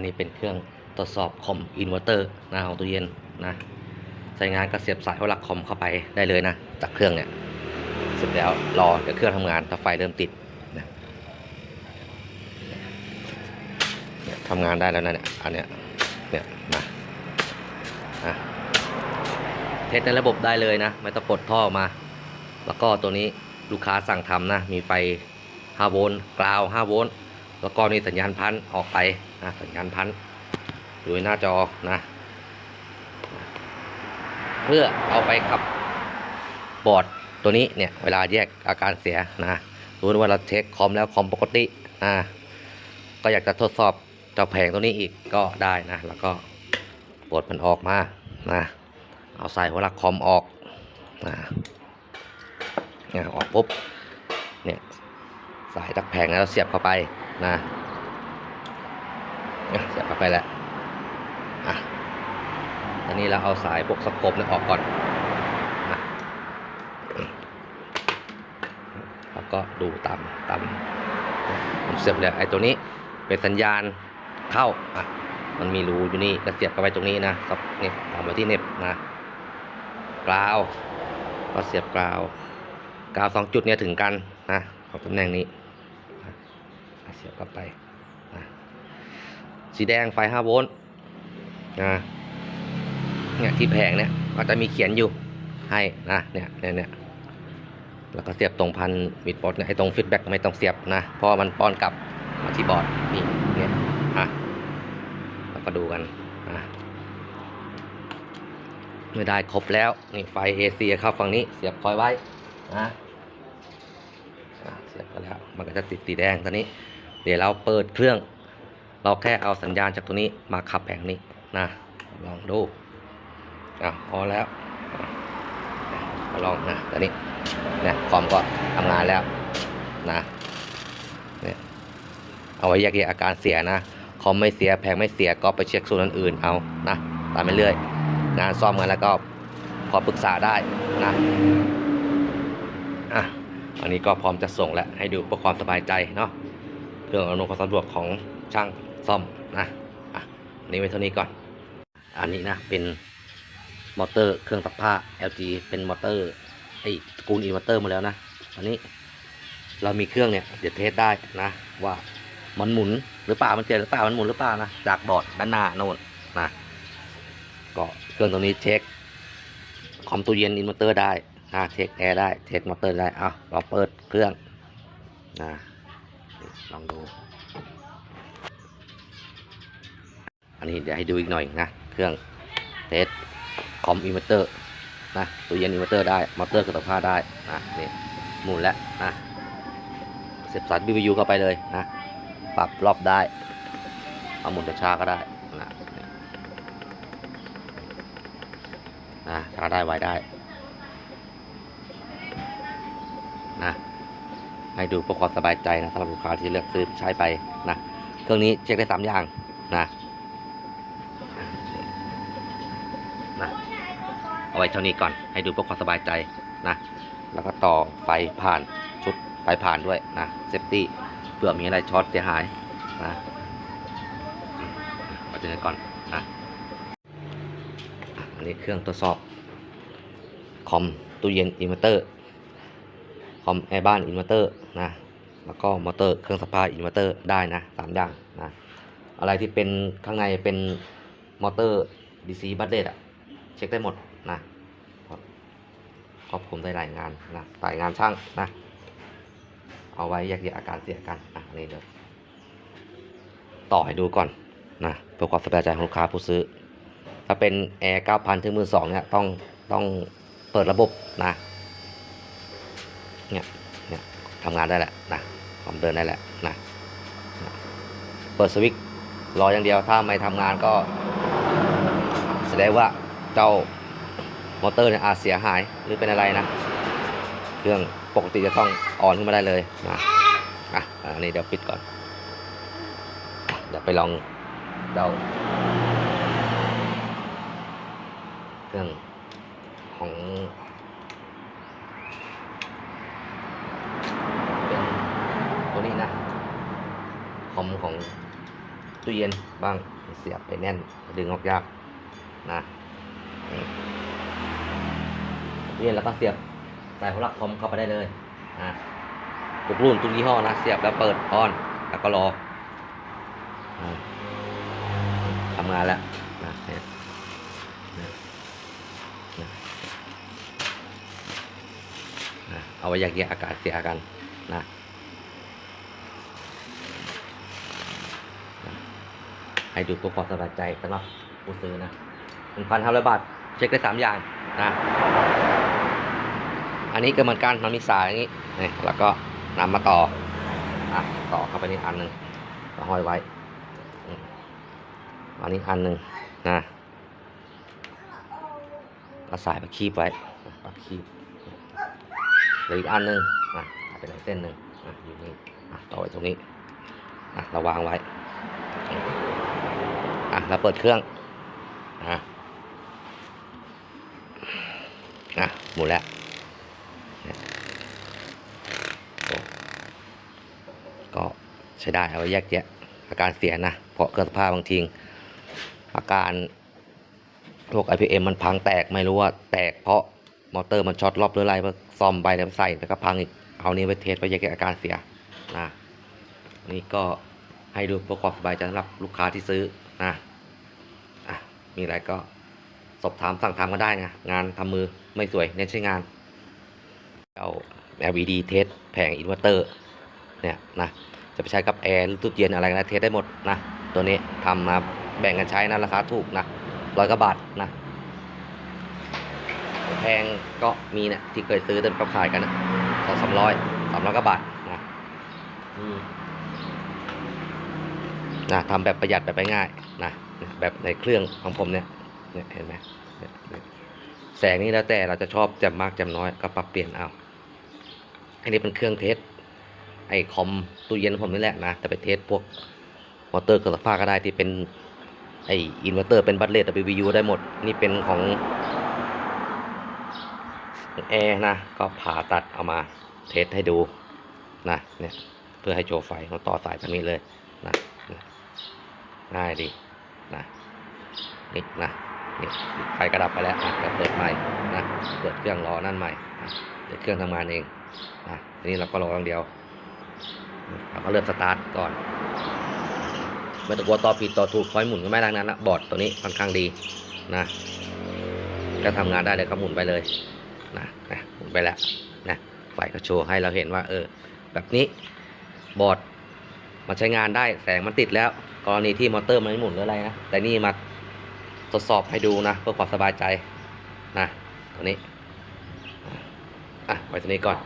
นนี้เป็นเครื่องตรวจสอบคอมอินเวอร์เตอร์นะของตู้เย็นนะใช้งานก็เสียบสายหัวหลักคอมเข้าไปได้เลยนะ จากเครื่องเนี่ยเสร็จแล้วรอเดี๋ยวเครื่องทำงานถ้าไฟเริ่มติดนะเนี่ยทำงานได้แล้วนะเนี่ยอันเนี้ยเนี่ยมาอะเทสในระบบได้เลยนะ ไม่ต้องปลดท่อมา แล้วก็ตัวนี้ลูกค้าสั่งทำนะ มีไฟ 5 โวลต์กราว 5 โวลต์ แล้วก็มีสัญญาณพันออกไปนะสัญญาณพันอยู่ในหน้าจอนะ เพื่อเอาไปขับบอร์ดตัวนี้เนี่ยเวลาแยกอาการเสียนะรู้ว่าเราเช็คคอมแล้วคอมปกตินะก็อยากจะทดสอบเจ้าแผงตัวนี้อีกก็ได้นะ แล้วก็ปลดมันออกมานะเอาใส่หัวหลักคอมออกนะเนี่ยออกปุ๊บเนี่ยสายตักแผงแล้วเสียบเข้าไป นะเสียบไปแล้วอะตอนนี้เราเอาสายพวกสกบเนี่ยออกก่อนนะแล้วก็ดูตามตามผมเสียบเลยไอ้ตัวนี้เป็นสัญญาณเข้าอะมันมีรูอยู่นี่ก็เสียบเข้าไปตรงนี้นะสับนี่ยทำไว้ที่เน็บนะกราวก็เสียบกราวกราวสองจุดเนี่ยถึงกันนะของตำแหน่งนี้ เสียบเข้าไปนะสีแดงไฟ5โวลต์นะเนี่ยที่แผงเนี่ยก็จะมีเขียนอยู่ให้นะเนี่ยเนี่ยเนี่ยแล้วก็เสียบตรงพันมิดบอร์ดเนี่ยไอ้ตรงฟีดแบ็กไม่ต้องเสียบนะเพราะมันป้อนกลับมาที่บอร์ดนี่เนี่ยอะแล้วก็ดูกันนะเมื่อได้ครบแล้วนี่ไฟเอเซียเข้าฝั่งนี้เสียบคอยไว้นะอะเสียบไปแล้วมันก็จะติดสีแดงตอนนี้ เดี๋ยวเราเปิดเครื่อง เราแค่เอาสัญญาณจากตัวนี้มาขับแผงนี้นะลองดูอะพอแล้วมาลองนะตอนนี้เนี่ยคอมก็ทำงานแล้วนะเนี่ยเอาไว้แยกแยะอาการเสียนะคอมไม่เสียแผงไม่เสียก็ไปเช็คส่วนอื่นๆเอานะตามไปเรื่อยงานซ่อมกันแล้วก็พอปรึกษาได้นะอะอันนี้ก็พร้อมจะส่งแล้วให้ดูเพื่อความสบายใจเนาะ เรื่องอำนวยความสะดวกของช่างซ่อมนะอะอันนี้ไว้เท่านี้ก่อน อันนี้นะเป็นมอเตอร์เครื่องซักผ้า LG เป็นมอเตอร์ไอ้กูลอินเวอร์เตอร์มาแล้วนะอันนี้เรามีเครื่องเนี่ยเดี๋ยวเทสได้นะ ว่ามันหมุนหรือเปล่ามันเจ็หรือเปล่ามันหมุนหรือเปล่านะจากบอร์ดด้านหน้าโน่นนะก็เครื่องตัวนี้เช็คคอมตู้เย็นอินเวอร์เตอร์ได้นะเช็คแอร์ได้เช็คมอเตอร์ได้เอาลองเปิดเครื่องนะ ลองดู อันนี้เดี๋ยวให้ดูอีกหน่อยนะ เครื่องเทสคอมอินเวอร์เตอร์นะตัวเย็นอินเวอร์เตอร์ได้มอเตอร์กระตุกผ้าได้นะนี่หมุนแล้วนะเสียบสาย BBU เข้าไปเลยนะปรับรอบได้ เอาหมุนช้าก็ได้นะนี่นะช้าได้ไวได้นะ ให้ดูเพื่อความสบายใจนะสำหรับลูกค้าที่เลือกซื้อใช้ไปนะเครื่องนี้เช็คได้สามอย่างนะนะเอาไว้เท่านี้ก่อนให้ดูเพื่อความสบายใจนะแล้วก็ต่อไฟผ่านชุดไฟผ่านด้วยนะเซฟตี้เผื่อมีอะไรช็อตเสียหายนะเอาเจอกันก่อนนะอะอันนี้เครื่องทดสอบคอมตู้เย็นอินเวอร์เตอร์ คอมแอร์บ้านอินเวอร์เตอร์นะ แล้วก็มอเตอร์เครื่องซักผ้าอินเวอร์เตอร์ได้นะสามอย่างนะ อะไรที่เป็นข้างในเป็นมอเตอร์ DC บัตเลตอะเช็คได้หมดนะครอบคลุมได้หลายงานนะหลายงานช่างนะ เอาไว้แยกแยะอาการเสียกันอะนี่เดี๋ยวต่อให้ดูก่อนนะเพื่อความสบายใจของลูกค้าผู้ซื้อ ถ้าเป็นแอร์9,000ถึง12,000เนี่ยต้องต้องเปิดระบบนะ เนี่ยเนี่ยทำงานได้แหละนะความเดินได้แหละนะนะเปิดสวิตช์รออย่างเดียวถ้าไม่ทำงานก็แสดงว่าเจ้ามอเตอร์เนี่ยอาจเสียหายหรือเป็นอะไรนะ เครื่องปกติจะต้องออนขึ้นมาได้เลยนะอะอันนี้เดี๋ยวปิดก่อน เดี๋ยวไปลองเจ้าเครื่องของ เป็นตัวนี้นะ คอม ของตู้เย็นบ้างเสียบไปแน่น ดึงออกยากนะนี่ตู้เย็นแล้วก็เสียบใส่หัวหลักคอมเข้าไปได้เลยนะทุกรุ่นทุกยี่ห้อนะเสียบแล้วเปิดออนแล้วก็รอทำงานแล้วนะเนี่ยนะนะนะเอาไว้แยกแยะอากาศเสียกันนะ ให้ดูตัวความสบายใจสำหรับผู้ซื้อนะหนึ่งพันห้าร้อยบาท เช็คได้สามอย่างนะ อันนี้ก็เหมือนกันมันมีสายอย่างนี้นี่แล้วก็นำมาต่ออะต่อเข้าไปนี่อันหนึ่งก็ห้อยไว้ อันนี้อันหนึ่งนะก็สายมาคีบไว้ปักคีบเหลืออีกอันหนึ่งนะหายไปไหนเส้นหนึ่งอะอยู่นี่อะต่อไว้ตรงนี้อะเราวางไว้ อะเราเปิดเครื่องอะอะหมุนแล้วก็ใช้ได้เอาไว้แยกแยะอาการเสียนะ เพราะเครื่องสภาพบางทีอาการพวก IPM มันพังแตกไม่รู้ว่าแตกเพราะมอเตอร์มันช็อตรอบหรืออะไรเพื่อซ่อมไปแล้วใส่แล้วก็พังอีก เอานี้ไว้เทสไว้แยกแยะอาการเสียนะนี่ก็ให้ดูประกอบสบายใจสำหรับลูกค้าที่ซื้อ นะอะมีอะไรก็สอบถามสั่งทำก็ได้นะงานทำมือไม่สวยเน้นใช้งานเอา LED เทสแผงอินเวอร์เตอร์เนี่ยนะจะไปใช้กับแอร์หรือตู้เย็นอะไรก็ได้เทสได้หมดนะตัวนี้ทำมาแบ่งกันใช้นะราคาถูกนะร้อยกว่าบาทนะแพงก็มีเนะที่เคยซื้อเดินประขายกันนะสองสามร้อยสามร้อยกว่าบาทนะอืม นะทำแบบประหยัดแบบง่ายนะแบบในเครื่องของผมเนี่ยเนี่ยเห็นไหมแสงนี่แล้วแต่เราจะชอบแจ่มมากแจ่มน้อยก็ปรับเปลี่ยนเอาอันนี้เป็นเครื่องเทสไอคอมตู้เย็นผมนี่แหละนะแต่ไปเทสพวกมอเตอร์เครื่องซักผ้าก็ได้ที่เป็นไออินเวอร์เตอร์เป็นบัตเลต WVU ได้หมด นี่เป็นของแอร์นะ ก็ผ่าตัดเอามาเทสให้ดูนะเนี่ยเพื่อให้โชว์ไฟเราต่อสายตรงนี้เลยนะ ง่ายดีนะนี่นะนี่ไฟกระดับไปแล้วอะเดี๋ยวเปิดใหม่นะเปิดเครื่องรอนั่นใหม่อะเดี๋ยวเครื่องทำงานเองนะทีนี้เราก็รออย่างเดียวเราก็เริ่มสตาร์ทก่อนไม่ต้องกลัวต่อผิดต่อถูกคอยหมุนก็ไม่ดังนั้นละบอร์ดตัวนี้ค่อนข้างดีนะก็ทำงานได้เลยก็หมุนไปเลยนะนะหมุนไปแล้วนะไฟก็โชว์ให้เราเห็นว่า เออ แบบนี้บอร์ดมันใช้งานได้แสงมันติดแล้ว กรณีที่มอเตอร์มันไม่หมุนหรืออะไรนะ แต่นี่มาทดสอบให้ดูนะ เพื่อความสบายใจนะตัวนี้ อะไว้ตัวนี้ก่อน